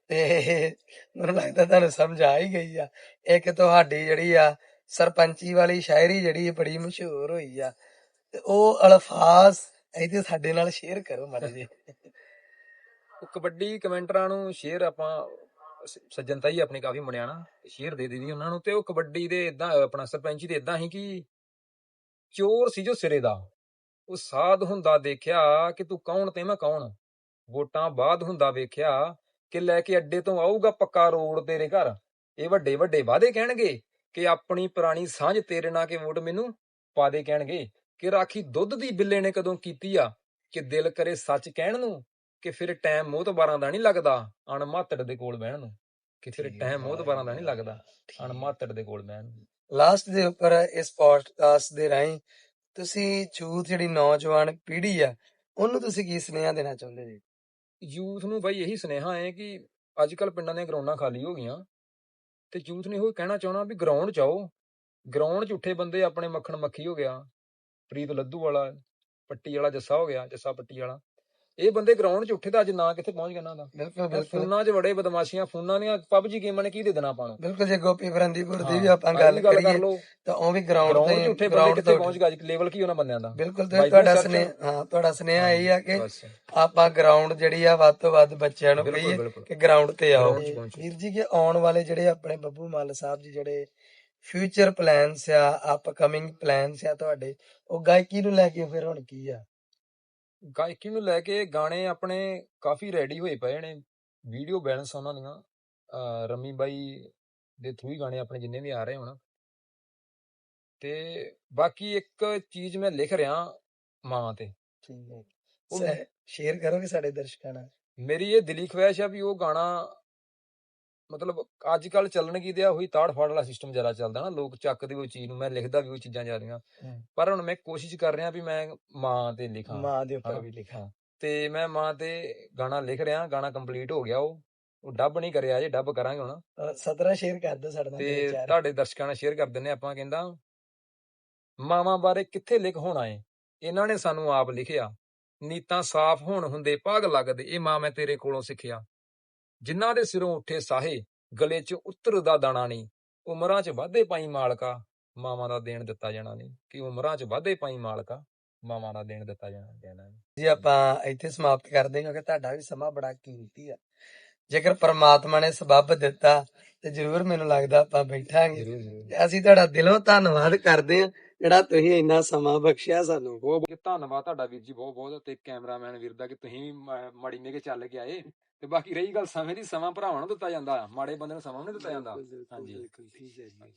ਤੇ ਮੈਨੂੰ ਲੱਗਦਾ ਤੁਹਾਨੂੰ ਸਮਝ ਆ ਹੀ ਗਈ ਆ। ਇੱਕ ਤੁਹਾਡੀ ਜਿਹੜੀ ਆ ਸਰਪੰਚੀ ਵਾਲੀ ਸ਼ਾਇਰੀ ਜਿਹੜੀ ਬੜੀ ਮਸ਼ਹੂਰ ਹੋਈ ਆ ਤੇ ਉਹ ਅਲਫਾਜ਼ ਇਹਦੇ ਸਾਡੇ ਨਾਲ ਸ਼ੇਅਰ ਕਰੋ ਮਾੜੇ ਜੀ। ਉਹ ਕਬੱਡੀ ਕਮੈਂਟਰਾਂ ਨੂੰ ਸ਼ੇਅਰ ਆਪਾਂ ਸੱਜਣਤਾ ਹੀ ਆਪਣੀ ਕਾਫੀ ਮੁੰਡਿਆਣਾ ਸ਼ੇਅਰ ਦੇ ਦਿੱਤੀ ਉਹਨਾਂ ਨੂੰ ਤੇ ਉਹ ਕਬੱਡੀ ਦੇ ਇਦਾਂ ਆਪਣਾ ਸਰਪੰਚੀ ਦੇ ਇਦਾਂ ਹੀ ਕਿ ਚੋਰ ਸੀ ਜੋ ਸਿਰੇ ਦਾ। ਉਹ ਸਾਧ ਹੁੰਦਾ ਦੇਖਿਆ ਕਿ ਤੂੰ ਕੌਣ ਤੇ ਮੈਂ ਕੌਣ। ਵੋਟਾਂ ਬਾਅਦ ਹੁੰਦਾ ਵੇਖਿਆ ਕਿ ਲੈ ਕੇ ਅੱਡੇ ਤੋਂ ਆਊਗਾ ਪੱਕਾ ਰੋਡ ਤੇਰੇ ਘਰ। ਇਹ ਵੱਡੇ ਵੱਡੇ ਵਾਅਦੇ ਕਹਿਣਗੇ ਕਿ ਆਪਣੀ ਪੁਰਾਣੀ ਸਾਂਝ ਤੇਰੇ ਨਾਲ ਕੇ ਵੋਟ ਮੈਨੂੰ ਪਾ ਦੇ ਕਹਿਣਗੇ ਕਿ ਰਾਖੀ ਦੁੱਧ ਦੀ ਬਿੱਲੇ ਨੇ ਕਦੋਂ ਕੀਤੀ ਆ ਕਿ ਦਿਲ ਕਰੇ ਸੱਚ ਕਹਿਣ ਨੂੰ। ਕਿ ਫਿਰ ਟਾਈਮ ਮੋਹਤਬਾਰਾਂ ਦਾ ਨਹੀਂ ਲੱਗਦਾ ਅਣਮਾਤੜ ਦੇ ਕੋਲ ਬਹਿਣ ਨੂੰ। ਕਿ ਫਿਰ ਟਾਈਮ ਹੈ। ਮੋਹਤਬਾਰਾਂ ਦਾ ਨਹੀਂ ਲੱਗਦਾ ਅਣਮਾਤੜ ਦੇ ਕੋਲ ਬਹਿਣ ਨੂੰ। ਲਾਸਟ ਦੇ ਉੱਪਰ ਇਸ ਪੋਡਕਾਸਟ ਦੇ ਰਾਹੀਂ ਤੁਸੀਂ ਯੂਥ ਜਿਹੜੀ ਨੌਜਵਾਨ ਪੀੜ੍ਹੀ ਆ ਉਹਨੂੰ ਤੁਸੀਂ ਕੀ ਸੁਨੇਹਾ ਦੇਣਾ ਚਾਹੁੰਦੇ ਜੀ? ਯੂਥ ਨੂੰ ਬਾਈ ਇਹੀ ਸੁਨੇਹਾ ਹੈ ਕਿ ਅੱਜ ਕੱਲ ਪਿੰਡਾਂ ਦੀਆਂ ਗਰਾਊਂਡਾਂ ਖਾਲੀ ਹੋ ਗਈਆਂ ਤੇ ਯੂਥ ਨੇ ਇਹੋ ਕਹਿਣਾ ਚਾਹਣਾ ਵੀ ਗਰਾਊਂਡ ਚ ਆਓ। ਗਰਾਊਂਡ 'ਚ ਉੱਠੇ ਬੰਦੇ ਆਪਣੇ ਮੱਖਣ ਮੱਖੀ ਹੋ ਗਿਆ। ਪ੍ਰੀਤ ਲੱਧੂ ਵਾਲਾ ਪੱਟੀ ਵਾਲਾ ਜੱਸਾ ਹੋ ਗਿਆ ਜੱਸਾ ਪੱਟੀ ਵਾਲਾ। ਇਹ ਬੰਦੇ ਗਰਾਊਂਡ 'ਚ ਉੱਠੇ ਤਾਂ ਅੱਜ ਨਾ ਕਿੱਥੇ ਪਹੁੰਚ ਗਿਆ ਇਹਨਾਂ ਦਾ। ਬਿਲਕੁਲ ਬਿਲਕੁਲ। ਫੋਨਾਂ 'ਚ ਬੜੇ ਬਦਮਾਸ਼ੀਆਂ ਫੋਨਾਂ ਦੀਆਂ ਪਬਜੀ ਗੇਮਾਂ ਨੇ ਕੀ ਦੇ ਦੇਣਾ ਆਪਾਂ ਨੂੰ? ਬਿਲਕੁਲ ਜੇ ਗੋਪੀ ਫਰੰਦੀਪੁਰ ਦੀ ਵੀ ਆਪਾਂ ਗੱਲ ਕਰੀਏ ਤਾਂ ਉਹ ਵੀ ਗਰਾਊਂਡ ਗਰਾਊਂਡ 'ਚ ਤੇ ਉੱਠੇ ਬੰਦੇ ਕਿੱਥੇ ਤੋਂ ਪਹੁੰਚ ਗਏ? ਅੱਜ ਲੈਵਲ ਕੀ ਉਹਨਾਂ ਬੰਦਿਆਂ ਦਾ? ਬਿਲਕੁਲ ਤੇ ਤੁਹਾਡਾ ਸੁਨੇਹਾ ਹਾਂ ਤੁਹਾਡਾ ਸੁਨੇਹਾ ਇਹ ਆ ਕਿ ਆਪਾਂ ਗਰਾਊਂਡ ਜਿਹੜੀ ਆ ਵੱਧ ਤੋਂ ਵੱਧ ਬੱਚਿਆਂ ਨੂੰ ਕਹੀਏ। ਕਿ ਗਰਾਊਂਡ ਤੇ ਆਓ। ਵੀਰ ਜੀ ਕਿ ਆਉਣ ਵਾਲੇ ਜਿਹੜੇ ਆਪਣੇ ਬੱਬੂ ਮੱਲ ਸਾਹਿਬ ਜੀ ਜਿਹੜੇ ਫਿਊਚਰ ਪਲਾਨਸ ਆ ਅਪਕਮਿੰਗ ਪਲਾਨਸ ਆ ਤੁਹਾਡੇ ਉਹ ਗਾਇਕੀ ਨੂੰ ਲੈ ਕੇ ਫਿਰ ਹੁਣ ਕੀ ਆ? ਗਾਇਕੀ ਨੂੰ ਲੈ ਕੇ ਗਾਣੇ ਆਪਣੇ ਕਾਫੀ ਰੈਡੀ ਹੋਏ ਪਏ ਨੇ ਵੀਡੀਓ ਬੈਲੈਂਸ ਉਹਨਾਂ ਦੀਆਂ ਅਹ ਰਮੀ ਬਾਈ ਦੇ ਥਰੂ ਹੀ ਗਾਣੇ ਆਪਣੇ ਜਿੰਨੇ ਵੀ ਆ ਰਹੇ ਹੁਣ। ਤੇ ਬਾਕੀ ਇੱਕ ਚੀਜ਼ ਮੈਂ ਲਿਖ ਰਿਹਾ ਮਾਂ ਤੇ। ਠੀਕ ਹੈ। ਉਹ- ਸ਼ੇਅਰ ਕਰੋਗੇ ਸਾਡੇ ਦਰਸ਼ਕਾਂ ਨਾਲ। ਮੇਰੀ ਇਹ ਦਿਲੀ ਖੁਆਇਸ਼ ਆ ਵੀ ਉਹ ਗਾਣਾ ਮਤਲਬ ਅੱਜ ਕੱਲ ਚੱਲਣ ਕੀ ਦਿਆ ਹੋਈ ਤਾੜ ਫਾੜ ਵਾਲਾ ਸਿਸਟਮ ਜ਼ਿਆਦਾ ਚੱਲਦਾ ਨਾ ਲੋਕ ਚੱਕਦੇ ਉਹ ਚੀਜ਼ ਨੂੰ ਮੈਂ ਲਿਖਦਾ ਵੀ ਉਹ ਚੀਜ਼ਾਂ ਜ਼ਿਆਦੀਆਂ। ਪਰ ਹੁਣ ਮੈਂ ਕੋਸ਼ਿਸ਼ ਕਰ ਰਿਹਾ ਵੀ ਮੈਂ ਮਾਂ ਤੇ ਲਿਖਾਂ। ਮਾਂ ਦੇ ਉੱਪਰ ਵੀ ਲਿਖਾ। ਤੇ ਮੈਂ ਮਾਂ ਤੇ ਗਾਣਾ ਲਿਖ ਰਿਹਾ ਗਾਣਾ ਕੰਪਲੀਟ ਹੋ ਗਿਆ ਉਹ। ਉਹ ਡੱਬ ਨਹੀਂ ਕਰਿਆ ਜੇ ਡੱਬ ਕਰਾਂਗੇ ਹੁਣ। ਸਤਰਾ ਸ਼ੇਅਰ ਕਰ ਦਿਓ ਸਾਡੇ ਨਾਲ ਤੇ ਦੋ। ਤੁਹਾਡੇ ਦਰਸ਼ਕਾਂ ਨਾਲ ਸ਼ੇਅਰ ਕਰ ਦਿੰਨੇ ਆਪਾਂ ਕਹਿੰਦਾ ਮਾਵਾਂ ਬਾਰੇ ਕਿੱਥੇ ਲਿਖ ਹੋਣਾ ਏ? ਇਹਨਾਂ ਨੇ ਸਾਨੂੰ ਆਪ ਲਿਖਿਆ। ਨੀਤਾਂ ਸਾਫ਼ ਹੋਣ ਹੁੰਦੇ ਭਾਗ ਲੱਗਦੇ। ਇਹ ਮਾਂ ਮੈਂ ਤੇਰੇ ਕੋਲੋਂ ਸਿੱਖਿਆ। ਜਿਨ੍ਹਾਂ ਦੇ ਸਿਰੋਂ ਉੱਠੇ ਸਾਹੇ ਗਲੇ 'ਚ ਉਤਰਦਾ ਦਾਣਾ ਨਹੀਂ ਉਮਰਾਂ 'ਚ ਵਾਧੇ ਪਾਈ ਮਾਲਕਾ ਮਾਵਾਂ ਦਾ ਦੇਣ ਦਿੱਤਾ ਜਾਣਾ ਨਹੀਂ ਕਿ ਉਮਰਾਂ 'ਚ ਵਾਧੇ ਪਾਈ ਮਾਲਕਾ ਮਾਵਾਂ ਦਾ ਦੇਣ ਦਿੱਤਾ ਜਾਣਾ ਜਾਣਾ ਨਹੀਂ ਜੀ ਆਪਾਂ ਇੱਥੇ ਸਮਾਪਤ ਕਰਦੇ ਹਾਂ ਕਿਉਂਕਿ ਤੁਹਾਡਾ ਵੀ ਸਮਾਂ ਬੜਾ ਕੀਮਤੀ ਆ। ਜੇਕਰ ਪ੍ਰਮਾਤਮਾ ਨੇ ਸਬੱਬ ਦਿੱਤਾ ਤੇ ਜ਼ਰੂਰ ਮੈਨੂੰ ਲੱਗਦਾ ਆਪਾਂ ਬੈਠਾਂਗੇ। ਅਸੀਂ ਤੁਹਾਡਾ ਦਿਲੋਂ ਧੰਨਵਾਦ ਕਰਦੇ ਹਾਂ। ਜਿਹੜਾ ਤੁਸੀਂ ਇੰਨਾ ਸਮਾਂ ਬਖਸ਼ਿਆ ਸਾਨੂੰ ਬਹੁਤ ਬਹੁਤ ਧੰਨਵਾਦ ਤੁਹਾਡਾ ਵੀਰ ਜੀ ਬਹੁਤ ਬਹੁਤ ਤੇ ਕੈਮਰਾਮੈਨ ਵੀਰ ਦਾ ਕਿ ਤੁਸੀਂ ਮਾੜੀ ਮੇਗੇ ਚੱਲ ਕੇ ਆਏ ਤੇ ਬਾਕੀ ਰਹੀ ਗੱਲ ਸਮੇਂ ਦੀ ਸਮਾਂ ਭਰਾਵਾਂ ਨੂੰ ਦਿੱਤਾ ਜਾਂਦਾ ਮਾੜੇ ਬੰਦੇ ਨੂੰ ਸਮਾਂ ਨਹੀਂ ਦਿੱਤਾ ਜਾਂਦਾ। ਹਾਂਜੀ। ਠੀਕ ਹੈ ਜੀ।